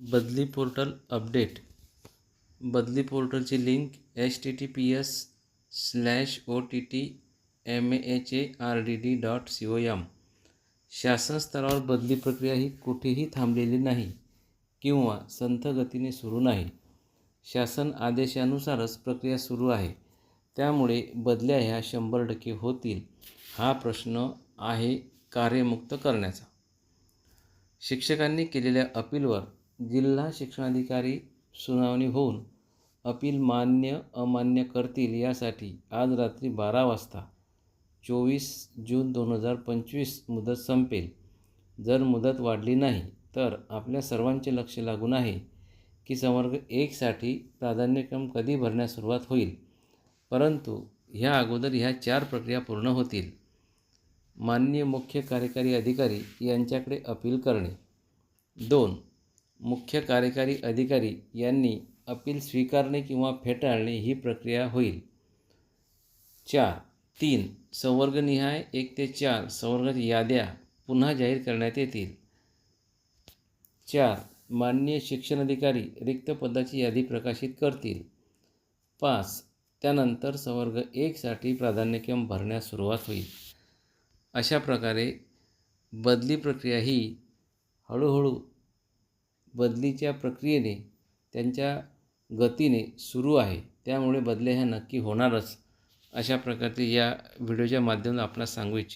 बदली portal update. बदली पोर्टलची link H T T P S slash O T T M H A R D D dot C O M शासन स्तरावर बदली प्रक्रिया ही कुठेही थांबलेली नाही किंवा संथ गतीने सुरू नाही. शासन आदेशानुसारच प्रक्रिया सुरू आहे. त्यामुळे बदल्या ह्या शंभर टक्के होतील हा प्रश्न आहे कार्यमुक्त करण्याचा. शिक्षकांनी केलेल्या अपीलवर जिल्हा शिक्षणाधिकारी सुनावणी होऊन अपील मान्य अमान्य करतील यासाठी आज रात्री बारा वाजता चोवीस जून दोन हजार पंचवीस मुदत संपेल. जर मुदत वाढली नाही तर आपल्या सर्वांचे लक्ष लागून आहे की संवर्ग एकसाठी प्राधान्यक्रम कधी भरण्यास सुरुवात होईल. परंतु ह्या अगोदर ह्या चार प्रक्रिया पूर्ण होतील. माननीय मुख्य कार्यकारी अधिकारी यांच्याकडे अपील करणे. दोन मुख्य कार्यकारी अधिकारी यांनी अपील स्वीकारणे किंवा फेटाळणे ही प्रक्रिया होईल. चार तीन संवर्गनिहाय एक ते चार संवर्गाच्या याद्या पुन्हा जाहीर करण्यात येतील. चार माननीय शिक्षणाधिकारी रिक्त पदाची यादी प्रकाशित करतील. पाच त्यानंतर संवर्ग एकसाठी प्राधान्यक्रम भरण्यास सुरुवात होईल. अशा प्रकारे बदली प्रक्रिया ही हळूहळू बदलीच्या प्रक्रियेने त्यांच्या गतीने सुरू आहे. त्यामुळे बदल्या ह्या नक्की होणारच अशा प्रकारचे या व्हिडिओच्या माध्यमातून आपणास सांगू इच्छितो.